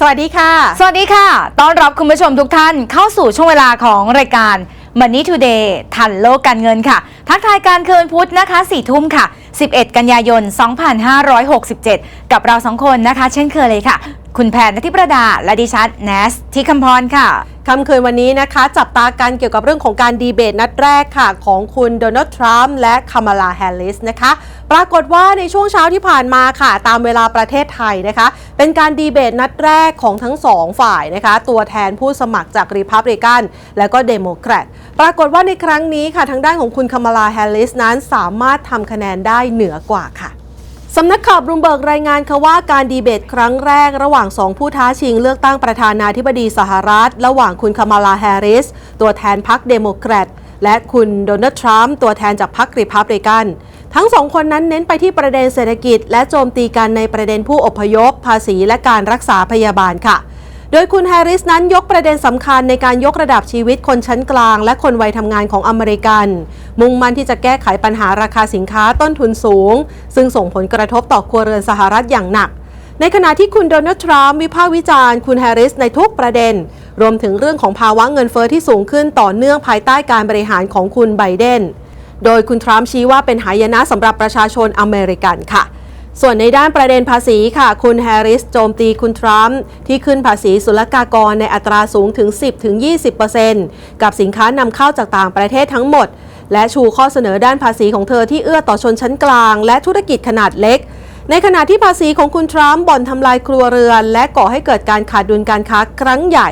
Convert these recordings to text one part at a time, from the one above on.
สวัสดีค่ะ สวัสดีค่ะ ต้อนรับคุณผู้ชมทุกท่านเข้าสู่ช่วงเวลาของรายการ Money Today ทันโลกการเงินค่ะ ทักทายการคืนพุธนะคะ4ทุ่มค่ะ 11 กันยายน 2567 กับเราสองคนนะคะ เช่นเคยเลยค่ะ คุณแพนนทิประดา และดิฉันแนสที่คำพรค่ะ ค่ำคืนวันนี้นะคะ จับตากันเกี่ยวกับเรื่องของการดีเบตนัดแรกค่ะ ของคุณโดนัลด์ทรัมป์และคามาลาแฮร์ริสนะคะ ปรากฏว่าในช่วงเช้าที่ผ่านมาค่ะ ตามเวลาประเทศไทยนะคะ เป็นการดีเบตนัดแรกของทั้งสองฝ่ายนะคะ ตัวแทนผู้สมัครจากรีพับลิกันและก็เดโมแครตปรากฏว่าในครั้งนี้ค่ะทางด้านของคุณคามาลาแฮร์ริสนั้นสามารถทำคะแนนได้เหนือกว่าค่ะ สำนักข่าวบลูมเบิร์กรายงานค่ะว่าการดีเบตครั้งแรกระหว่างสองผู้ท้าชิงเลือกตั้งประธานาธิบดีสหรัฐ ระหว่างคุณคามาลาแฮร์ริส ตัวแทนพรรคเดโมแครต และคุณโดนัลด์ทรัมป์ตัวแทนจากพรรครีพับลิกัน ทั้งสองคนนั้นเน้นไปที่ประเด็นเศรษฐกิจ และโจมตีกันในประเด็นผู้อพยพ ภาษีและการรักษาพยาบาลค่ะ โดยคุณแฮร์ริสนั้นยกประเด็นสำคัญในการยกระดับชีวิตคนชั้นกลาง และคนวัยทำงานของอเมริกัน มุ่งมั่นที่จะแก้ไขปัญหาราคาสินค้าต้นทุนสูง ซึ่งส่งผลกระทบต่อครัวเรือนสหรัฐอย่างหนัก ในขณะที่คุณโดนัลด์ทรัมป์วิพากษ์วิจารณ์คุณแฮร์ริสในทุกประเด็น รวมถึงเรื่องของภาวะเงินเฟอ้อที่สูงขึ้นต่อเนื่องภายใต้การบริหารของคุณไบเดนโดยคุณทรัมป์ชี้ว่าเป็นหายนะสำหรับประชาชนอเมริกันค่ะ ส่วนในด้านประเด็นภาษีค่ะ คุณแฮร์ริสโจมตีคุณทรัมป์ที่ขึ้นภาษีศุลกากรในอัตราสูงถึง 10-20%กับสินค้านำเข้าจากต่างประเทศทั้งหมด และชูข้อเสนอด้านภาษีของเธอที่เอื้อต่อชนชั้นกลาง และธุรกิจขนาดเล็ก ในขณะที่ภาษีของคุณทรัมป์บ่อนทำลายครัวเรือน และก่อให้เกิดการขาดดุลการค้าครั้งใหญ่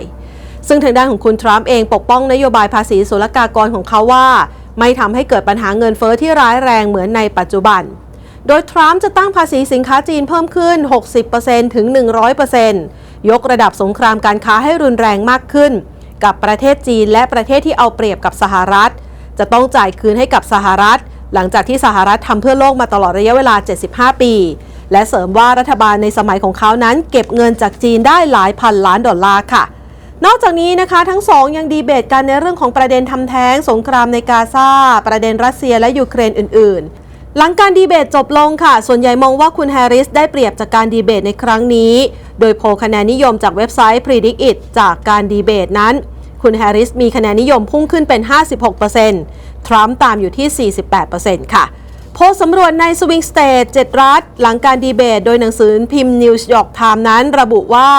ซึ่งทางด้านของคุณทรัมป์เองปกป้องนโยบายภาษีศุลกากรของเขาว่า ไม่ทำให้เกิดปัญหาเงินเฟอ้อที่ร้ายแรงเหมือนในปัจจุบัน โดยทรัมป์จะตั้งภาษีสินค้าจีนเพิ่มขึ้น 60%ถึง 100%ยกระดับสงครามการค้าให้รุนแรงมากขึ้น กับประเทศจีนและประเทศที่เอาเปรียบกับสหรัฐ จะต้องจ่ายคืนให้กับสหรัฐ หลังจากที่สหรัฐทำเพื่อโลกมาตลอดระยะเวลา 75 ปี และเสริมว่ารัฐบาลในสมัยของเขานั้น เก็บเงินจากจีนได้หลายพันล้านดอลลาร์ค่ะนอกจากนี้นะคะทั้งสองยังดีเบตกันในเรื่องของประเด็นทำแท้งสงครามในกาซาประเด็นรัสเซียและยูเครนอื่น หลังการดีเบตจบลงค่ะ ส่วนใหญ่มองว่าคุณแฮร์ริสได้เปรียบจากการดีเบตในครั้งนี้ โดยโพลคะแนนนิยมจากเว็บไซต์ Predict It จากการดีเบตนั้น คุณแฮร์ริสมีคะแนนนิยมพุ่งขึ้นเป็น 56%ทรัมป์ตามอยู่ที่ 48%ค่ะ โพลสำรวจในสวิงสเตท7รัฐ หลังการดีเบต โดยหนังสือพิมพ์นิวยอร์กไทม์นั้น ระบุว่า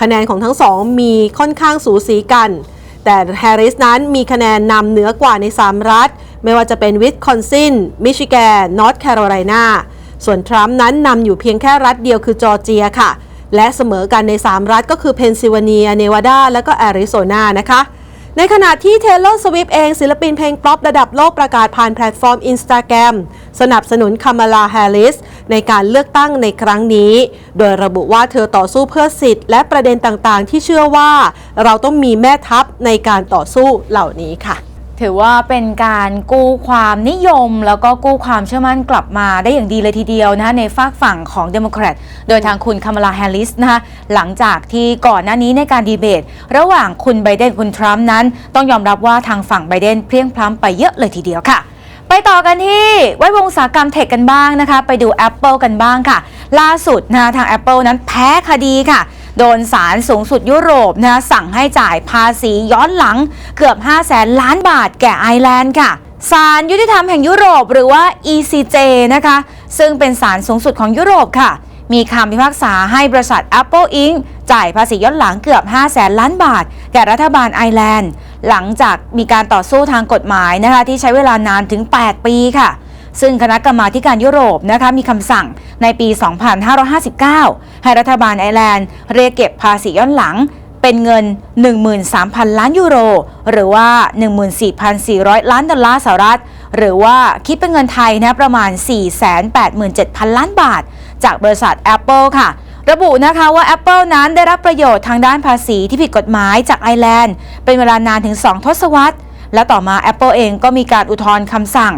คะแนนของทั้งสองมีค่อนข้างสูสีกัน แต่แฮร์ริสนั้นมีคะแนนนำเหนือกว่าใน 3 รัฐ ไม่ว่าจะเป็นวิสคอนซิน มิชิแกน นอร์ทแคโรไลนา ส่วนทรัมป์นั้นนำอยู่เพียงแค่รัฐเดียวคือจอร์เจียค่ะ และเสมอกันใน 3 รัฐก็คือเพนซิลเวเนีย เนวาดา และก็แอริโซนานะคะ ในขณะที่ Taylor Swift เองศิลปินเพลงป๊อประดับโลกประกาศผ่านแพลตฟอร์ม Instagram สนับสนุนคามาลาแฮร์ริสในการเลือกตั้งในครั้งนี้ โดยระบุว่าเธอต่อสู้เพื่อสิทธิ์และประเด็นต่างๆ ที่เชื่อว่า เราต้องมีแม่ทัพในการต่อสู้เหล่านี้ค่ะ ถือว่าเป็นการกู้ความนิยม แล้วก็กู้ความเชื่อมั่นกลับมาได้อย่างดีเลยทีเดียวนะคะในฝากฝั่งของเดโมแครตโดยทางคุณคามาลาแฮร์ริสนะคะหลังจากที่ก่อนหน้านี้ในการดีเบต ระหว่างคุณไบเดนคุณทรัมป์นั้น ต้องยอมรับว่าทางฝั่งไบเดนเพลียงพล้ำไปเยอะเลยทีเดียวค่ะ ไปต่อกันที่ไว้วงสาหกรรมเทคกันบ้างนะคะ ไปดู Apple กันบ้างค่ะ ล่าสุดนะคะทาง Apple นั้นแพ้คดีค่ะ โดนศาลสูงสุดยุโรปนะสั่งให้จ่ายภาษีย้อนหลังเกือบ 5 0 0แสนล้านบาทแก่ไอร์แลนด์ค่ะศาลยุติธรรมแห่งยุโรปหรือว่า ECJ นะคะ ซึ่งเป็นศาลสูงสุดของยุโรปค่ะ มีคำพิพากษาให้บริษัท Apple Inc. จ่ายภาษีย้อนหลังเกือบ 5 0 0แสนล้านบาท แก่รัฐบาลไอร์แลนด์ หลังจากมีการต่อสู้ทางกฎหมายนะคะที่ใช้เวลานานถึง 8 ปีค่ะ ซึ่งคณะกรรมาธิการยุโรปนะคะมีคำสั่งในปี 2559 ให้รัฐบาลไอร์แลนด์เรียกเก็บภาษีย้อนหลังเป็นเงิน 13,000 ล้านยูโร หรือว่า 14,400 ล้านดอลลาร์สหรัฐ หรือว่าคิดเป็นเงินไทยนะประมาณ 487,000 ล้านบาท จากบริษัท Apple ค่ะ ระบุนะคะว่า Apple นั้นได้รับประโยชน์ทางด้านภาษีที่ผิดกฎหมายจากไอร์แลนด์ เป็นเวลานานถึง 2 ทศวรรษ และต่อมา Apple เองก็มีการอุทธรณ์คำสั่ง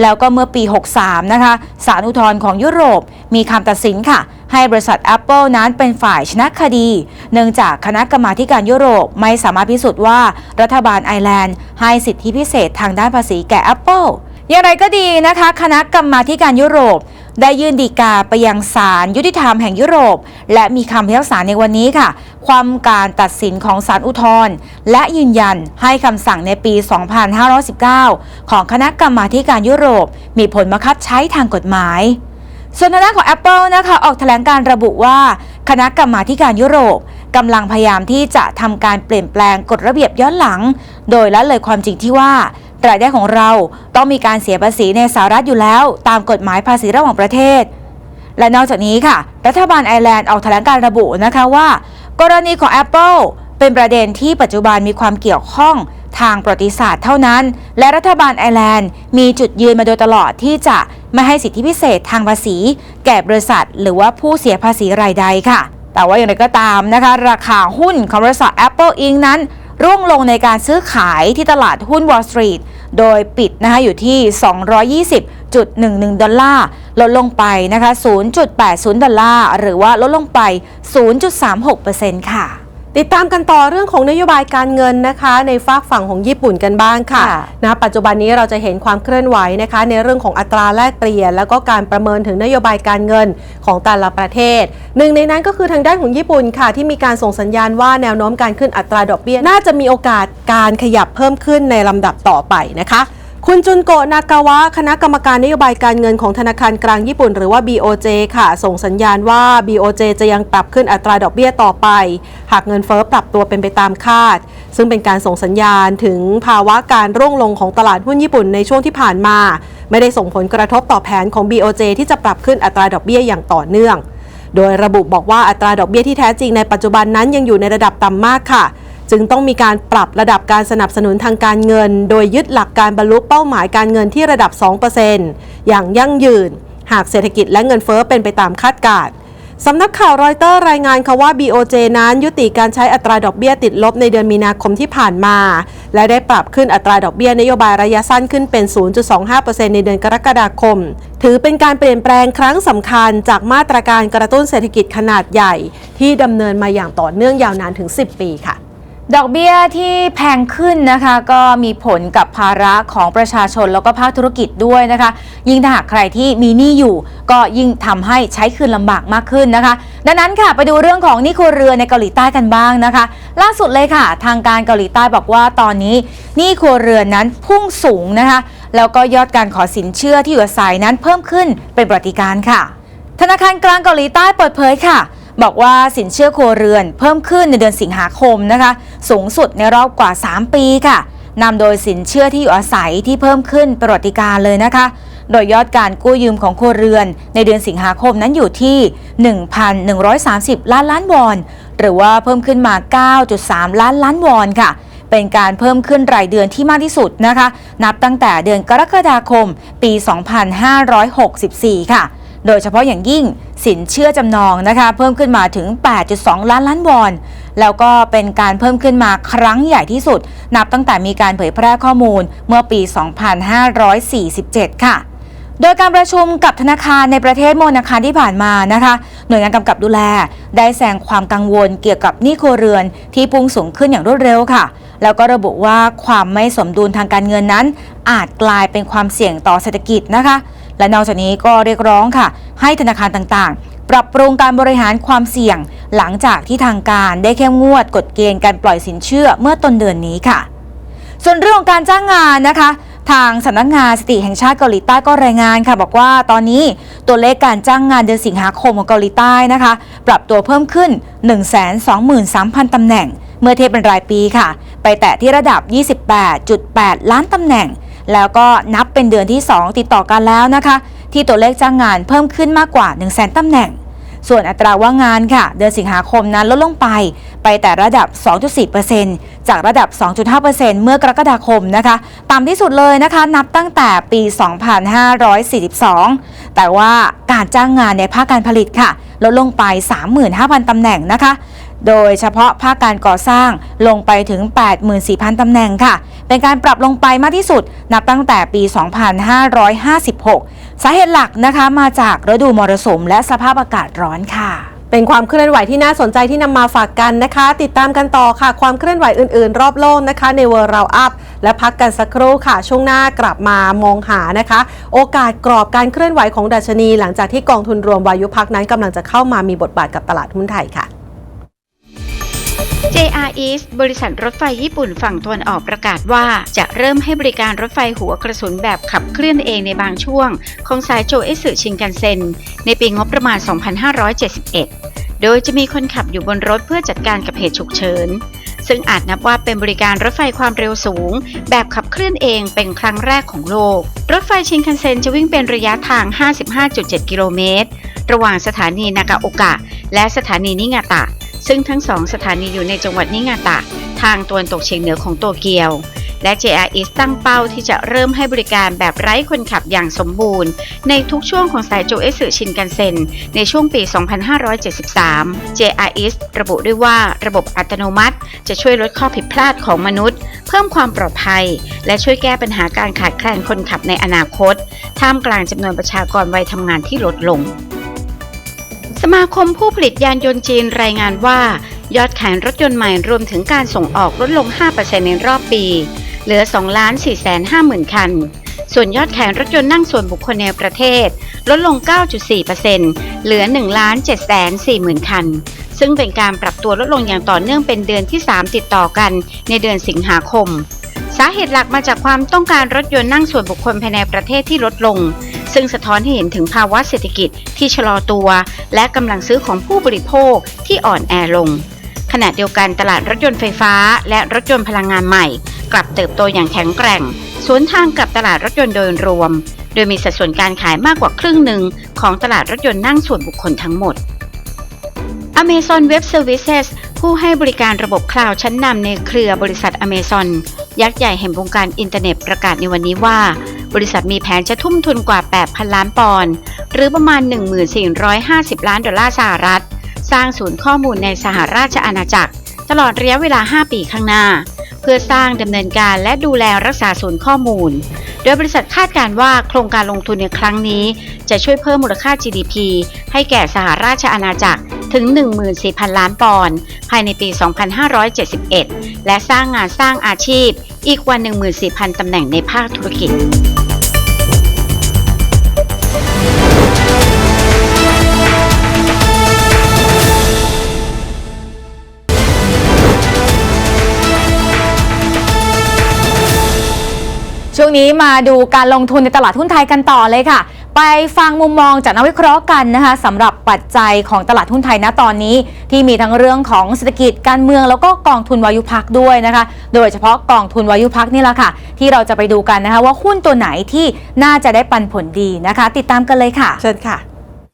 แล้วก็เมื่อปี 63 นะคะศาลอุทธรณ์ของยุโรปมีคำตัดสินค่ะ ให้บริษัท Apple นั้นเป็นฝ่ายชนะคดี เนื่องจากคณะกรรมาธิการยุโรปไม่สามารถพิสูจน์ว่ารัฐบาลไอร์แลนด์ให้สิทธิพิเศษทางด้านภาษีแก่ Apple อย่างไรก็ดีนะคะ คณะกรรมาธิการยุโรป ได้ยื่นดีกาไปยังศาลยุติธรรมแห่งยุโรป และมีคำพิพากษาในวันนี้ค่ะ ความการตัดสินของศาลอุทธรณ์และยืนยันให้คำสั่งในปี 2519 ของคณะกรรมาการยุโรป มีผลบังคับใช้ทางกฎหมายส่วนทางด้านของ Apple นะคะออกแถลงการระบุว่า คณะกรรมาการยุโรปกำลังพยายามที่จะทำการเปลี่ยนแปลงกฎระเบียบย้อนหลัง โดยละเลยความจริงที่ว่า รายได้ของเราต้องมีการเสียภาษีในสหรัฐอยู่แล้ว ตามกฎหมายภาษีระหว่างประเทศ และนอกจากนี้ค่ะ รัฐบาลไอร์แลนด์ออกแถลงการระบุนะคะว่า กรณีของ Apple เป็นประเด็นที่ปัจจุบันมีความเกี่ยวข้องทางประวัติศาสตร์เท่านั้น และรัฐบาลไอร์แลนด์มีจุดยืนมาโดยตลอดที่จะไม่ให้สิทธิพิเศษทางภาษี แก่บริษัท หรือว่าผู้เสียภาษีรายใดค่ะ แต่ว่าอย่างไรก็ตามนะคะ ราคาหุ้นของบริษัท Apple Inc. นั้น ร่วงลงในการซื้อขายที่ตลาดหุ้น Wall Street โดยปิดนะคะอยู่ที่ 220.11 ดอลลาร์ ลดลงไปนะคะ 0.80 ดอลลาร์ หรือว่าลดลงไป 0.36%ค่ะ ติดตามกันต่อเรื่องของนโยบายการเงินนะคะ ในฝากฝั่งของญี่ปุ่นกันบ้างค่ะค่ะนะปัจจุบันนี้เราจะเห็นความเคลื่อนไหวนะคะ ในเรื่องของอัตราแลกเปลี่ยน แล้วก็การประเมินถึงนโยบายการเงินของแต่ละประเทศ หนึ่งในนั้นก็คือทางด้านของญี่ปุ่นค่ะ ที่มีการส่งสัญญาณว่าแนวโน้มการขึ้นอัตราดอกเบี้ย น่าจะมีโอกาสการขยับเพิ่มขึ้นในลำดับต่อไปนะคะ คุณจุนโกะนากาวะ คณะกรรมการนโยบายการเงินของธนาคารกลางญี่ปุ่น หรือว่า BOJ ค่ะ ส่งสัญญาณว่า BOJ จะยังปรับขึ้นอัตราดอกเบี้ยต่อไป หากเงินเฟ้อปรับตัวเป็นไปตามคาด ซึ่งเป็นการส่งสัญญาณถึงภาวะการร่วงลงของตลาดหุ้นญี่ปุ่นในช่วงที่ผ่านมา ไม่ได้ส่งผลกระทบต่อแผนของ BOJ ที่จะปรับขึ้นอัตราดอกเบี้ยอย่างต่อเนื่อง โดยระบุบอกว่าอัตราดอกเบี้ยที่แท้จริงในปัจจุบันนั้นยังอยู่ในระดับต่ำมากค่ะ จึงต้องมีการปรับระดับการสนับสนุนทางการเงิน โดยยึดหลักการบรรลุเป้าหมายการเงินที่ระดับ 2%อย่างยั่งยืน หากเศรษฐกิจและเงินเฟ้อเป็นไปตามคาดการณ์สำนักข่าวรอยเตอร์รายงานค่ะว่า BOJ นั้นยุติการใช้อัตราดอกเบี้ยติดลบในเดือนมีนาคมที่ผ่านมา และได้ปรับขึ้นอัตราดอกเบี้ยนโยบายระยะสั้นขึ้นเป็น 0.25%ในเดือนกรกฎาคม ถือเป็นการเปลี่ยนแปลงครั้งสำคัญจากมาตรการกระตุ้นเศรษฐกิจขนาดใหญ่ ที่ดำเนินมาอย่างต่อเนื่องยาวนานถึง 10 ปีค่ะ ดอกเบี้ยที่แพงขึ้นนะคะก็มีผลกับภาระของประชาชนแล้วก็ภาคธุรกิจด้วยนะคะ ยิ่งถ้าหากใครที่มีหนี้อยู่ ก็ยิ่งทำให้ใช้คืนลำบากมากขึ้นนะคะ ดังนั้นค่ะไปดูเรื่องของหนี้ครัวเรือนในเกาหลีใต้กันบ้างนะคะ ล่าสุดเลยค่ะ ทางการเกาหลีใต้บอกว่าตอนนี้หนี้ครัวเรือนนั้นพุ่งสูงนะคะ แล้วก็ยอดการขอสินเชื่อที่อยู่อาศัยนั้นเพิ่มขึ้นเป็นประวัติการค่ะ ธนาคารกลางเกาหลีใต้เปิดเผยค่ะ บอกว่าสินเชื่อครัวเรือนเพิ่มขึ้นในเดือนสิงหาคมนะคะ สูงสุดในรอบกว่า 3 ปีค่ะนำโดยสินเชื่อที่อยู่อาศัยที่เพิ่มขึ้นประวัติการเลยนะคะ โดยยอดการกู้ยืมของครัวเรือน ในเดือนสิงหาคมนั้นอยู่ที่ 1,130 ล้านล้านวอน หรือว่าเพิ่มขึ้นมา 9.3 ล้านล้านวอนค่ะ เป็นการเพิ่มขึ้นรายเดือนที่มากที่สุดนะคะ นับตั้งแต่เดือนกรกฎาคมปี 2564 ค่ะ โดยเฉพาะอย่างยิ่ง สินเชื่อจำนองนะคะเพิ่มขึ้นมาถึง 8.2 ล้านล้านวอน แล้วก็เป็นการเพิ่มขึ้นมาครั้งใหญ่ที่สุด นับตั้งแต่มีการเผยแพร่ข้อมูลเมื่อปี 2547 ค่ะโดยการประชุมกับธนาคารในประเทศโมนาคารที่ผ่านมานะคะ หน่วยงานกำกับดูแล ได้แสดงความกังวลเกี่ยวกับหนี้ครัวเรือนที่พุ่งสูงขึ้นอย่างรวดเร็วค่ะ แล้วก็ระบุว่าความไม่สมดุลทางการเงินนั้น อาจกลายเป็นความเสี่ยงต่อเศรษฐกิจนะคะ และนอกจากนี้ก็เรียกร้องค่ะ ให้ธนาคารต่างๆ ปรับปรุงการบริหารความเสี่ยง หลังจากที่ทางการได้เข้มงวดกฎเกณฑ์การปล่อยสินเชื่อเมื่อต้นเดือนนี้ค่ะ ส่วนเรื่องของการจ้างงานนะคะทางสำนักงานสติแห่งชาติเกาหลีใต้ก็รายงานค่ะบอกว่าตอนนี้ตัวเลขการจ้างงานเดือนสิงหาคมของเกาหลีใต้นะคะ ปรับตัวเพิ่มขึ้น 123,000 ตำแหน่ง เมื่อเทียบเป็นรายปีค่ะ ไปแตะที่ระดับ 28.8 ล้านตำแหน่ง แล้วก็นับเป็นเดือนที่ 2 ติดต่อกันแล้วนะคะ ที่ตัวเลขจ้างงานเพิ่มขึ้นมากกว่า 100,000ตำแหน่ง ส่วนอัตราว่างงานค่ะ เดือนสิงหาคมนั้นลดลงไป ไปแต่ระดับ 2.4%จากระดับ 2.5%เมื่อกรกฎาคมนะคะต่ำที่สุดเลยนะคะ นับตั้งแต่ปี 2542 แต่ว่าการจ้างงานในภาคการผลิตค่ะลดลงไป 35,000ตำแหน่งนะคะ โดยเฉพาะภาคการก่อสร้างลงไปถึง 84,000 ตำแหน่งค่ะ เป็นการปรับลงไปมากที่สุด นับตั้งแต่ปี 2556 สาเหตุหลักนะคะมาจากฤดูมรสุมและสภาพอากาศร้อนค่ะเป็นความเคลื่อนไหวที่น่าสนใจที่นำมาฝากกันนะคะ ติดตามกันต่อค่ะ ความเคลื่อนไหวอื่นๆ รอบโลกนะคะ ในเวอร์เราอัพ และพักกันสักครู่ค่ะ ช่วงหน้ากลับมามองหานะคะ โอกาสกรอบการเคลื่อนไหวของดัชนี หลังจากที่กองทุนรวมวายุพักนั้นกำลังจะเข้ามามีบทบาทกับตลาดหุ้นไทยค่ะ JR East บริษัทรถไฟญี่ปุ่นฝั่งตะวันออกประกาศว่า จะเริ่มให้บริการรถไฟหัวกระสุนแบบขับเคลื่อนเองในบางช่วง ของสายโจเอสึชินกันเซ็น ในปีงบประมาณ 2571 โดยจะมีคนขับอยู่บนรถเพื่อจัดการกับเหตุฉุกเฉิน ซึ่งอาจนับว่าเป็นบริการรถไฟความเร็วสูง แบบขับเคลื่อนเองเป็นครั้งแรกของโลก รถไฟชินคันเซ็นจะวิ่งเป็นระยะทาง 55.7 กิโลเมตร ระหว่างสถานีนากาโอกะ และสถานีนิงาตะ ซึ่งทั้งสองสถานีอยู่ในจังหวัดนิงาตะ ทางตะวันตกเฉียงเหนือของโตเกียว และ JR East ตั้งเป้าที่จะเริ่มให้บริการแบบไร้คนขับอย่างสมบูรณ์ ในทุกช่วงของสายโจเอสึชินกันเซ็น ในช่วงปี 2573 JR East ระบุด้วยว่าระบบอัตโนมัติ จะช่วยลดข้อผิดพลาดของมนุษย์ เพิ่มความปลอดภัย และช่วยแก้ปัญหาการขาดแคลนคนขับในอนาคต ท่ามกลางจำนวนประชากรวัยทำงานที่ลดลง สมาคมผู้ผลิตยานยนต์จีนรายงานว่า ยอดขายรถยนต์ใหม่รวมถึงการส่งออกลดลง 5%ในรอบปี เหลือ2 4 5 0 0 0 0 คัน ส่วนยอดขายรถยนต์นั่งส่วนบุคคลในประเทศ ลดลง 9.4%เหลือ1 7 4 0 0 0 0 คัน ซึ่งเป็นการปรับตัวลดลงอย่างต่อเนื่องเป็นเดือนที่ 3 ติดต่อกันในเดือนสิงหาคม สาเหตุหลักมาจากความต้องการรถยนต์นั่งส่วนบุคคลภายในประเทศที่ลดลง ซึ่งสะท้อนให้เห็นถึงภาวะเศรษฐกิจที่ชะลอตัว และกำลังซื้อของผู้บริโภคที่อ่อนแอลง ขณะเดียวกันตลาดรถยนต์ไฟฟ้า และรถยนต์พลังงานใหม่ กลับเติบโตอย่างแข็งแกร่ง สวนทางกับตลาดรถยนต์โดยรวม โดยมีสัดส่วนการขายมากกว่าครึ่งหนึ่งของตลาดรถยนต์นั่งส่วนบุคคลทั้งหมด Amazon Web Services ผู้ให้บริการระบบคลาวด์ชั้นนำในเครือบริษัท Amazon ยักษ์ใหญ่แห่งวงการอินเทอร์เน็ตประกาศในวันนี้ว่า บริษัทมีแผนจะทุ่มทุนกว่า 8,000 ล้านปอนด์หรือประมาณ 1450 ล้านดอลลาร์สหรัฐ สร้างศูนย์ข้อมูลในสหราชอาณาจักร ตลอดระยะเวลา 5 ปีข้างหน้า เพื่อสร้างดำเนินการและดูแลรักษาศูนย์ข้อมูล โดยบริษัทคาดการณ์ว่าโครงการลงทุนในครั้งนี้ จะช่วยเพิ่มมูลค่า GDP ให้แก่สหราชอาณาจักร ถึง 14,000 ล้านปอนด์ภายในปี 2571 และสร้างงานสร้างอาชีพอีกกว่า 14,000 ตำแหน่งในภาคธุรกิจช่วงนี้มาดูการลงทุนในตลาดหุ้นไทยกันต่อเลยค่ะ ไปฟังมุมมองจากนักวิเคราะห์กันนะคะสำหรับปัจจัยของตลาดหุ้นไทยณตอนนี้ ที่มีทั้งเรื่องของเศรษฐกิจการเมืองแล้วก็กองทุนวายุพักด้วยนะคะ โดยเฉพาะกองทุนวายุพักนี่แหละค่ะ ที่เราจะไปดูกันนะคะว่าหุ้นตัวไหนที่น่าจะได้ปันผลดีนะคะ ติดตามกันเลยค่ะ เชิญค่ะ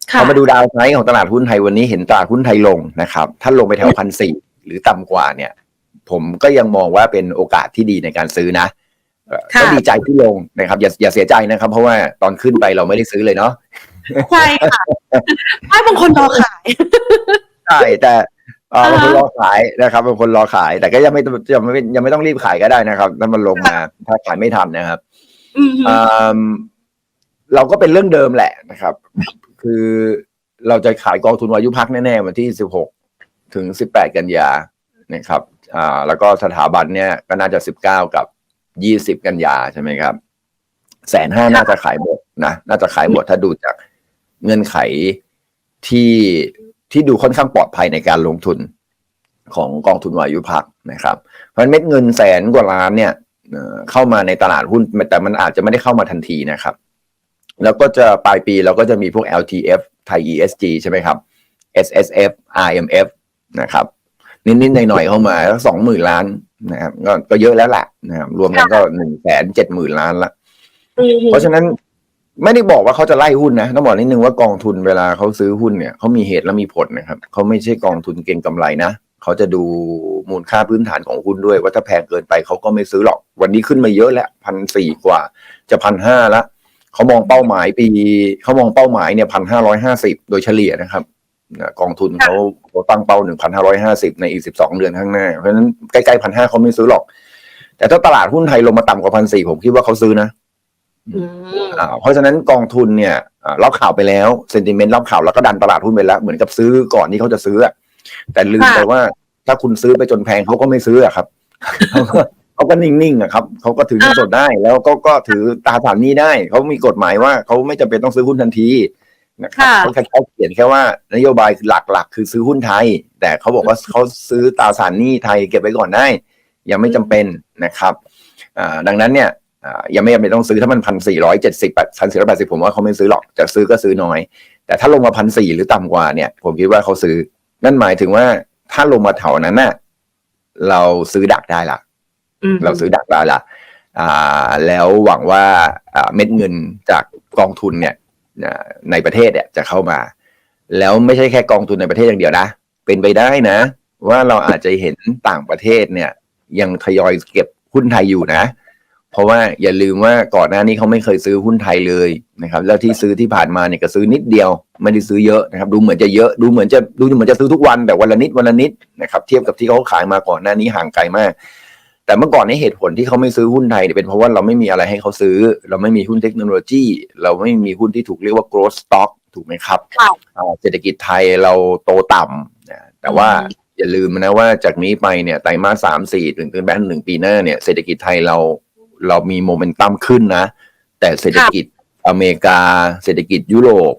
เรามาดูดาวไซด์ของตลาดหุ้นไทยวันนี้เห็นตลาดหุ้นไทยลงนะครับถ้าลงไปแถวพันสี่หรือต่ำกว่าเนี่ย ผมก็ยังมองว่าเป็นโอกาสที่ดีในการซื้อนะเอ่อค่ะ ก็ดีใจที่ลงนะครับ อย่าอย่าเสียใจนะครับ เพราะว่าตอนขึ้นไปเราไม่ได้ซื้อเลยเนาะใช่ค่ะไม่บางคนรอขายใช่แต่เอ่ออ่าบางคนรอขายนะครับบางคนรอขาย แต่ก็ยังไม่ยังไม่ยังไม่ต้องรีบขายก็ได้นะครับถ้ามันลงมาถ้าขายไม่ทันนะครับอืมอืมเราก็เป็นเรื่องเดิมแหละนะครับ คือเราจะขายกองทุนวายุพักแน่ๆวันที่16ถึง18กันยานะครับ อ่า แล้วก็สถาบันเนี่ยก็น่าจะ19กับ 20กันยาใช่ไหมครับแสนห้าน่าจะขายหมดนะน่าจะขายหมดถ้าดูจากเงื่อนไขที่ที่ดูค่อนข้างปลอดภัยในการลงทุนของกองทุนวายุพักนะครับ เพราะฉะนั้นเม็ดเงินแสนกว่าล้านเนี่ยเอ่อเข้ามาในตลาดหุ้นแต่มันอาจจะไม่ได้เข้ามาทันทีนะครับ แล้วก็จะปลายปีเราก็จะมีพวก LTF ไทย ESG ใช่ไหมครับ SSF RMF นะครับ นิดๆหน่อยๆเข้ามาแล้วสองหมื่นล้าน นะครับก็ก็เยอะแล้วแหละนะครับรวมกันก็หนึ่งแสนเจ็ดหมื่นล้านละเพราะฉะนั้นไม่ได้บอกว่าเขาจะไล่หุ้นนะต้องบอกนิดนึงว่ากองทุนเวลาเขาซื้อหุ้นเนี่ยเขามีเหตุและมีผลนะครับเขาไม่ใช่กองทุนเก็งกำไรนะเขาจะดูมูลค่าพื้นฐานของหุ้นด้วย ว่าถ้าแพงเกินไปเขาก็ไม่ซื้อหรอก วันนี้ขึ้นมาเยอะแล้วพันสี่กว่า จะพันห้าละเขามองเป้าหมายปีเขามองเป้าหมายเนี่ยพันห้าร้อยห้าสิบโดยเฉลี่ยนะครับนะ กองทุนเขาเขาตั้งเป้าหนึ่งพันห้าร้อยห้าสิบในอีกสิบสองเดือนข้างหน้า เพราะฉะนั้นใกล้ๆพันห้าเขาไม่ซื้อหรอก แต่ถ้าตลาดหุ้นไทยลงมาต่ำกว่าพันสี่ผมคิดว่าเขาซื้อนะอืมอ่าเพราะฉะนั้นกองทุนเนี่ยอ่าเล่าข่าวไปแล้วเซนติเมนต์เล่าข่าวแล้วก็ดันตลาดหุ้นไปแล้ว เหมือนกับซื้อก่อนที่เขาจะซื้ออะแต่ลืมค่ะไปว่าถ้าคุณซื้อไปจนแพงเขาก็ไม่ซื้ออะครับเขาก็เขาก็นิ่งๆอะครับเขาก็ถือเงินสดได้ แล้วก็ก็ถือตราสารหนี้ได้เขามีกฎหมายว่าเขาไม่จำเป็นต้องซื้อหุ้นทันที นะครับค่ะเขาแค่เขาเขียนแค่ว่านโยบายหลักๆ คือซื้อหุ้นไทย แต่เขาบอกว่าเขาซื้อตราสารหนี้ไทยเก็บไว้ก่อนได้ ยังไม่จำเป็นนะครับอ่าดังนั้นเนี่ยอ่ายังไม่จำเป็นต้องซื้อถ้ามันพันสี่ร้อยเจ็ดสิบพันสี่ร้อยแปดสิบผมว่าเขาไม่ซื้อหรอกจะซื้อก็ซื้อน้อย แต่ถ้าลงมาพันสี่หรือต่ำกว่าเนี่ย ผมคิดว่าเขาซื้อนั่นหมายถึงว่าถ้าลงมาแถวนั้นน่ะเราซื้อดักได้ละอืมเราซื้อดักได้ละอ่าแล้วหวังว่าอ่าเม็ดเงินจากกองทุนเนี่ยอ่า ในประเทศเนี่ยจะเข้ามา แล้วไม่ใช่แค่กองทุนในประเทศอย่างเดียวนะ เป็นไปได้นะ ว่าเราอาจจะเห็นต่างประเทศเนี่ย ยังทยอยเก็บหุ้นไทยอยู่นะ เพราะว่าอย่าลืมว่าก่อนหน้านี้เขาไม่เคยซื้อหุ้นไทยเลยนะครับ แล้วที่ซื้อที่ผ่านมาเนี่ยก็ซื้อนิดเดียว ไม่ได้ซื้อเยอะนะครับ ดูเหมือนจะเยอะดูเหมือนจะดูเหมือนจะซื้อทุกวันแต่วันละนิดวันละนิดนะครับ เทียบกับที่เขาขายมาก่อนหน้านี้ห่างไกลมาก แต่เมื่อก่อนนี้เหตุผลที่เขาไม่ซื้อหุ้นไทยเนี่ยเป็นเพราะว่าเราไม่มีอะไรให้เขาซื้อ เราไม่มีหุ้นเทคโนโลยี เราไม่มีหุ้นที่ถูกเรียกว่า growth stock ถูกไหมครับค่ะอ่าเศรษฐกิจไทยเราโตต่ำนะแต่ว่าอย่าลืมนะว่าจากนี้ไปเนี่ยไตรมาสสามสี่ถึงถึงแบนหนึ่งปีหน้าเนี่ยเศรษฐกิจไทยเราเรามีโมเมนตัมขึ้นนะ แต่เศรษฐกิจอเมริกา เศรษฐกิจยุโรป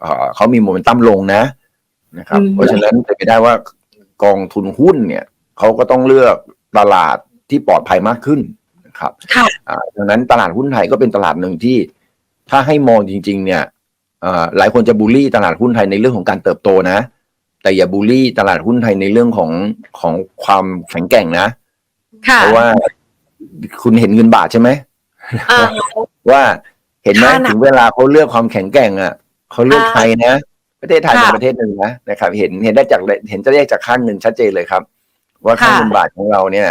เอ่อเขามีโมเมนตัมลงนะนะครับอืมเพราะฉะนั้นเป็นไปได้ว่ากองทุนหุ้นเนี่ยเขาก็ต้องเลือก ตลาดที่ปลอดภัยมากขึ้นนะครับค่ะอ่าดังนั้นตลาดหุ้นไทยก็เป็นตลาดหนึ่งที่ ถ้าให้มองจริง ๆ เนี่ยเอ่อหลายคนจะบูลลี่ตลาดหุ้นไทยในเรื่องของการเติบโตนะ แต่อย่าบูลลี่ตลาดหุ้นไทยในเรื่องของของความแข็งแกร่งนะค่ะเพราะว่าคุณเห็นเงินบาทใช่ไหมอ่าว่าเห็นไหมค่ะนะถึงเวลาเขาเลือกความแข็งแกร่งอะเขาเลือกอ่าไทยนะประเทศไทยค่ะเป็นประเทศหนึ่งนะนะครับ เห็นเห็นได้จากเห็นจะแยกจากค่าเงินชัดเจนเลยครับ ว่าค่าค่ะเงินบาทของเราเนี่ย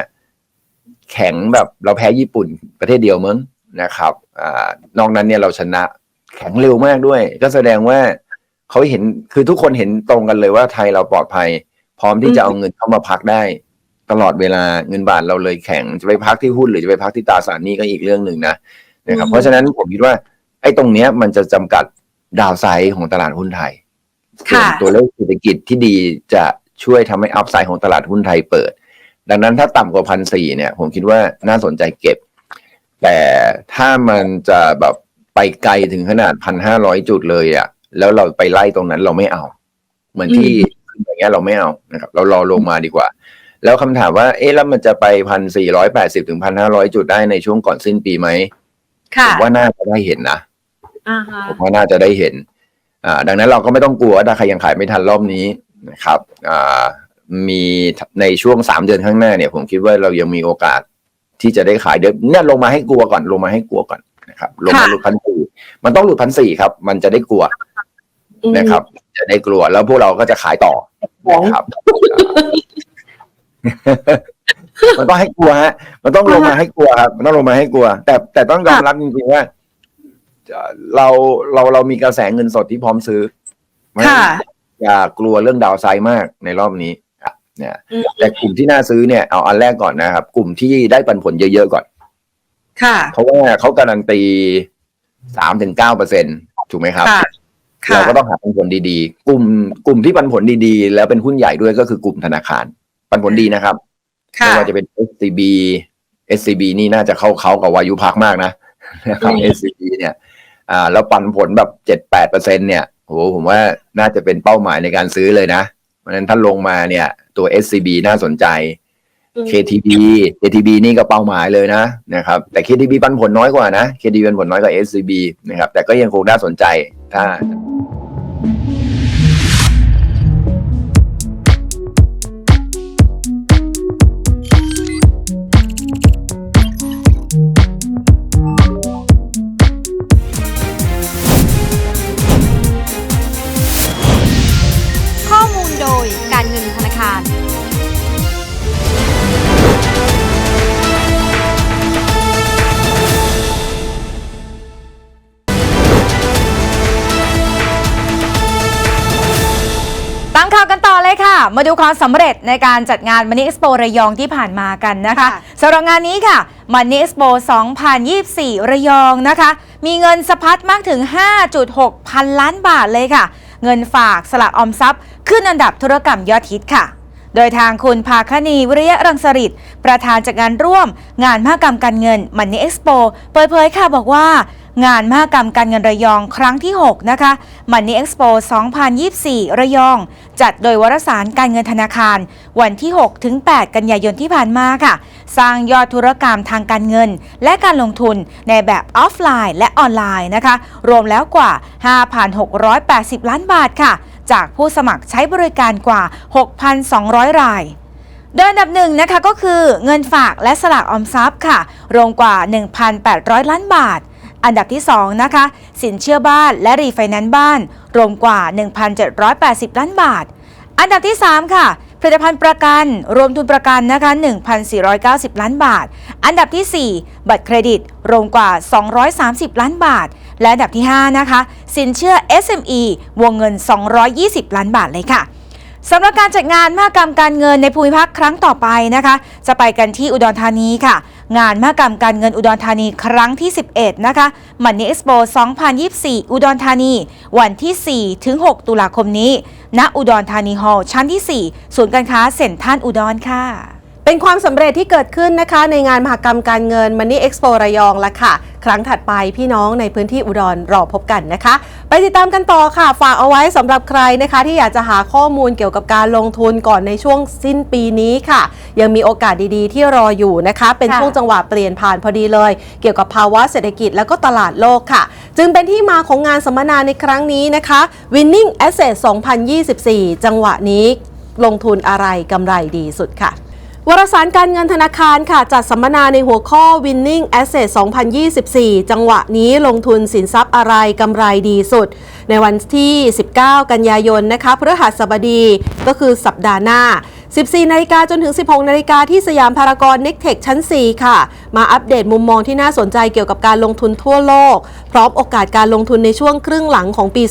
แข็งแบบเราแพ้ญี่ปุ่นประเทศเดียวมั้งนะครับอ่านอกนั้นเนี่ยเราชนะแข็งเร็วมากด้วย ก็แสดงว่าเขาเห็นคือทุกคนเห็นตรงกันเลยว่าไทยเราปลอดภัย พร้อมที่จะเอาเงินเข้ามาพักได้ ตลอดเวลาเงินบาทเราเลยแข็งจะไปพักที่หุ้นหรือจะไปพักที่ตราสารหนี้ก็อีกเรื่องหนึ่งนะนะครับอืมเพราะฉะนั้นผมคิดว่าไอ้ตรงเนี้ยมันจะจำกัดดาวไซด์ของตลาดหุ้นไทยส่วนค่ะตัวเลขเศรษฐกิจที่ดีจะ ช่วยทำให้อัพไซด์ของตลาดหุ้นไทยเปิด ดังนั้นถ้าต่ำกว่าพันสี่เนี่ย ผมคิดว่าน่าสนใจเก็บ แต่ถ้ามันจะแบบไปไกลถึงขนาดพันห้าร้อยจุดเลยอะ่ะแล้วเราไปไล่ตรงนั้นเราไม่เอา เหมือนที่อย่างเงี้ยเราไม่เอานะครับ เรารอลงมาดีกว่า แล้วคำถามว่า เอ๊ะแล้วมันจะไปพันสี่ร้อยแปดสิบถึงพันห้าร้อยจุดได้ในช่วงก่อนสิ้นปีไหมผค่ะมว่าน่าจะได้เห็นนะอ่าฮะผมว่าน่าจะได้เห็น อ่า ดังนั้นเราก็ไม่ต้องกลัวว่าถ้าใครยังขายไม่ทันรอบนี้ นะครับอ่ามีในช่วงสามเดือนข้างหน้าเนี่ย ผมคิดว่าเรายังมีโอกาสที่จะได้ขายเดี๋ยวเนี่ยลงมาให้กลัวก่อนลงมาให้กลัวก่อนนะครับ ลงมาค่ะหลุดพันสี่มันต้องหลุดพันสี่ครับ มันจะได้กลัวอืมนะครับ จะได้กลัวแล้วพวกเราก็จะขายต่อของนะครับอ่ามันต้องให้กลัวฮะ มันต้องลงมาให้กลัวครับมันต้องลงมาให้กลัว แต่แต่ต้องยอมรับจริงๆว่าเอ่อเราเราเรามีกระแสเงินสดที่พร้อมซื้อค่ะ อย่ากลัวเรื่องดาวไซด์มากในรอบนี้อะเนี่ยอืมแต่กลุ่มที่น่าซื้อเนี่ยเอาอันแรกก่อนนะครับ กลุ่มที่ได้ปันผลเยอะๆก่อน ค่ะ เพราะว่าเขาการันตีสามถึงเก้าเปอร์เซ็นถูกไหมครับค่ะค่ะเราก็ต้องหาปันผลดีๆ กลุ่มกลุ่มที่ปันผลดีๆ แล้วเป็นหุ้นใหญ่ด้วยก็คือกลุ่มธนาคาร ปันผลดีนะครับค่ะไม่ว่าจะเป็น SCB SCB นี่น่าจะเข้าเขากับวายุพักมากนะนะครับอืม SCB เนี่ย อ่า แล้วปันผลแบบเจ็ดแปดเปอร์เซ็นเนี่ย โหผมว่าน่าจะเป็นเป้าหมายในการซื้อเลยนะ เพราะฉะนั้นถ้าลงมาเนี่ย ตัว SCB น่าสนใจอืม KTB KTB นี่ก็เป้าหมายเลยนะนะครับ แต่ KTB ปันผลน้อยกว่านะ KTB ปันผลน้อยกว่า SCB นะครับ แต่ก็ยังคงน่าสนใจถ้า มข่าวกันต่อเลยค่ะมาดูความสำเร็จในการจัดงาน Money Expo ระยองที่ผ่านมากันนะคะค่ะสำหรับงานนี้ค่ะ Money Expo 2024 ระยองนะคะ มีเงินสะพัดมากถึง 5.6 พันล้านบาทเลยค่ะ เงินฝากสละออมทรัพย์ ขึ้นอันดับธุรกรรมยอดฮิตค่ะ โดยทางคุณภาคณีวิริยะรังสริตประธานจัดงานร่วม งานมหกรรมการเงิน Money Expo เปิดเผยค่ะบอกว่า งานมหกรรมการเงินระยองครั้งที่ 6 นะคะ Money Expo 2024 ระยอง จัดโดยวารสารการเงินธนาคาร วันที่ 6 ถึง 8 กันยายนที่ผ่านมาค่ะ สร้างยอดธุรกรรมทางการเงิน และการลงทุนในแบบออฟไลน์และออนไลน์นะคะ รวมแล้วกว่า 5,680 ล้านบาทค่ะ จากผู้สมัครใช้บริการกว่า 6,200 รายโดยอันดับหนึ่งนะคะก็คือเงินฝากและสลากออมทรัพย์ค่ะ รวมกว่า 1,800 ล้านบาท อันดับที่ 2 นะคะ สินเชื่อบ้านและรีไฟแนนซ์บ้าน รวมกว่า 1,780 ล้านบาท อันดับที่ 3 ค่ะ ผลิตภัณฑ์ประกัน รวมทุนประกันนะคะ 1,490 ล้านบาท อันดับทีสี่ 4 บัตรเครดิต รวมกว่า 230 ล้านบาท และอันดับที่ 5 นะคะ สินเชื่อ SME วงเงิน 220 ล้านบาทเลยค่ะสำหรับการจัดงานมหกรรมการเงินในภูมิภาคครั้งต่อไปนะคะ จะไปกันที่อุดรธานีค่ะ งานมหกรรมการเงินอุดรธานีครั้งที่ 11 นะคะมันนี่เอ็กซ์โป2024 อุดรธานี วันที่ 4 ถึง 6 ตุลาคมนี้ ณ อุดรธานีฮอลล์ชั้นที่ 4 ศูนย์การค้าเซ็นทรัลอุดรค่ะเป็นความสำเร็จที่เกิดขึ้นนะคะ ในงานมหกรรมการเงิน Money Expo ระยองละค่ะ ครั้งถัดไปพี่น้องในพื้นที่อุดรรอพบกันนะคะ ไปติดตามกันต่อค่ะ ฝากเอาไว้สำหรับใครนะคะ ที่อยากจะหาข้อมูลเกี่ยวกับการลงทุนก่อนในช่วงสิ้นปีนี้ค่ะ ยังมีโอกาสดีๆ ที่รออยู่นะคะ เป็นค่ะช่วงจังหวะเปลี่ยนผ่านพอดีเลย เกี่ยวกับภาวะเศรษฐกิจและก็ตลาดโลกค่ะ จึงเป็นที่มาของงานสัมมนาในครั้งนี้นะคะ Winning Asset 2024 จังหวะนี้ลงทุนอะไรกำไรดีสุดค่ะ วารสารการเงินธนาคารค่ะ จัดสัมมนาในหัวข้อ Winning Asset 2024 จังหวะนี้ลงทุนสินทรัพย์อะไรกำไรดีสุด ในวันที่ 19 กันยายนนะคะพฤหัสบดีก็คือสัปดาห์หน้า 14 นาฬิกาจนถึง 16 นาฬิกาที่สยามพารากอนนิกเทคชั้น 4 ค่ะ มาอัปเดตมุมมองที่น่าสนใจเกี่ยวกับการลงทุนทั่วโลก พร้อมโอกาสการลงทุนในช่วงครึ่งหลังของปี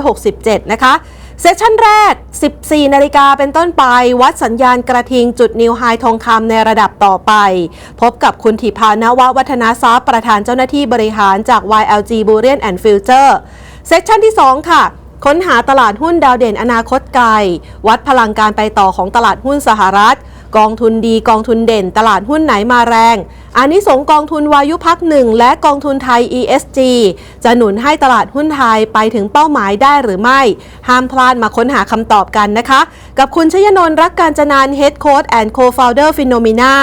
2567 นะคะ เซสชั่นแรก 14 นาฬิกาเป็นต้นไป วัดสัญญาณกระทิงจุดนิวไฮทองคำในระดับต่อไป พบกับคุณถิพานววัฒนาทรัพย์ประธานเจ้าหน้าที่บริหารจาก YLG b u r i a n and Future เซสชั่นที่ 2 ค่ะ ค้นหาตลาดหุ้นดาวเด่นอนาคตไกล วัดพลังการไปต่อของตลาดหุ้นสหรัฐ กองทุนดีกองทุนเด่น ตลาดหุ้นไหนมาแรง อานิสงส์กองทุนวายุพักหนึ่งและกองทุนไทย ESG จะหนุนให้ตลาดหุ้นไทยไปถึงเป้าหมายได้หรือไม่ ห้ามพลาดมาค้นหาคำตอบกันนะคะ กับคุณชยนนท์รักการจนาน Head Coach and Co-founder Phenomena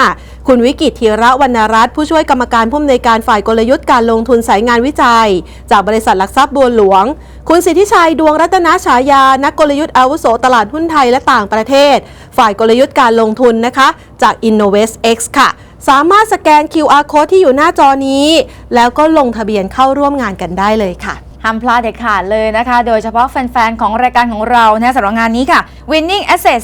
คุณวิกิตธีระวรรณรัตน์ผู้ช่วยกรรมการผู้อำนวยการฝ่ายกลยุทธ์การลงทุนสายงานวิจัย จากบริษัทหลักทรัพย์บัวหลวง คุณสิทธิชัยดวงรัตนฉายา นักกลยุทธ์อาวุโสตลาดหุ้นไทยและต่างประเทศ ฝ่ายกลยุทธ์การลงทุนนะคะ จาก Innovest X ค่ะ สามารถสแกน QR code ที่อยู่หน้าจอนี้ แล้วก็ลงทะเบียนเข้าร่วมงานกันได้เลยค่ะ ห้ามพลาดเด็ดขาดเลยนะคะ โดยเฉพาะแฟน ๆ ของรายการของเรานะสำหรับงานนี้ค่ะ Winning Asset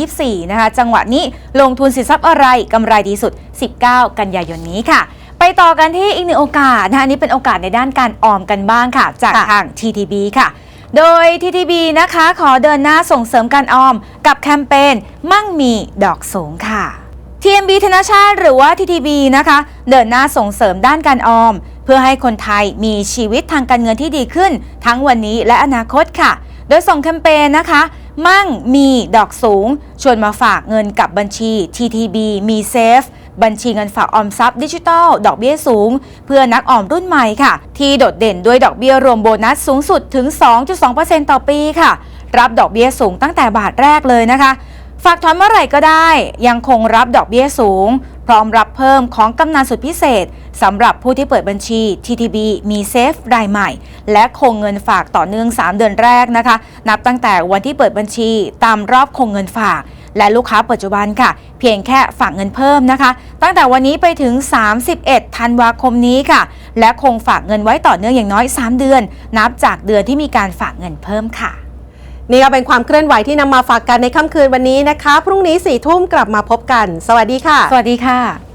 2024 นะคะ จังหวะนี้ลงทุนสินทรัพย์อะไรกำไรดีสุด 19 กันยายนนี้ค่ะ ไปต่อกันที่อีกหนึ่งโอกาสนะคะนี้เป็นโอกาสในด้านการออมกันบ้างค่ะ จากทาง TTB ค่ะโดย TTB นะคะขอเดินหน้าส่งเสริมการออมกับแคมเปญมั่งมีดอกสูงค่ะ TMB ธนาชาติ หรือว่า TTB นะคะ เดินหน้าส่งเสริมด้านการออม เพื่อให้คนไทยมีชีวิตทางการเงินที่ดีขึ้น ทั้งวันนี้และอนาคตค่ะ โดยส่งแคมเปญนะคะ มั่งมีดอกสูง ชวนมาฝากเงินกับบัญชี TTB มีเซฟบัญชีเงินฝากออมทรัพย์ดิจิทัล ดอกเบี้ยสูง เพื่อนักออมรุ่นใหม่ค่ะ ที่โดดเด่นด้วยดอกเบี้ยรวมโบนัสสูงสุดถึง 2.2%ต่อปีค่ะ รับดอกเบี้ยสูงตั้งแต่บาทแรกเลยนะคะ ฝากถอนเมื่อไหร่ก็ได้ ยังคงรับดอกเบี้ยสูง พร้อมรับเพิ่มของกำนันสุดพิเศษสำหรับผู้ที่เปิดบัญชี TTB มีเซฟรายใหม่ และคงเงินฝากต่อเนื่อง 3 เดือนแรกนะคะ นับตั้งแต่วันที่เปิดบัญชีตามรอบคงเงินฝาก และลูกค้าปัจจุบันค่ะ เพียงแค่ฝากเงินเพิ่มนะคะ ตั้งแต่วันนี้ไปถึง 31 ธันวาคมนี้ค่ะ และคงฝากเงินไว้ต่อเนื่องอย่างน้อย 3 เดือน นับจากเดือนที่มีการฝากเงินเพิ่มค่ะ นี่ก็เป็นความเคลื่อนไหวที่นำมาฝากกันในค่ำคืนวันนี้นะคะ พรุ่งนี้สี่ทุ่มกลับมาพบกัน สวัสดีค่ะ สวัสดีค่ะ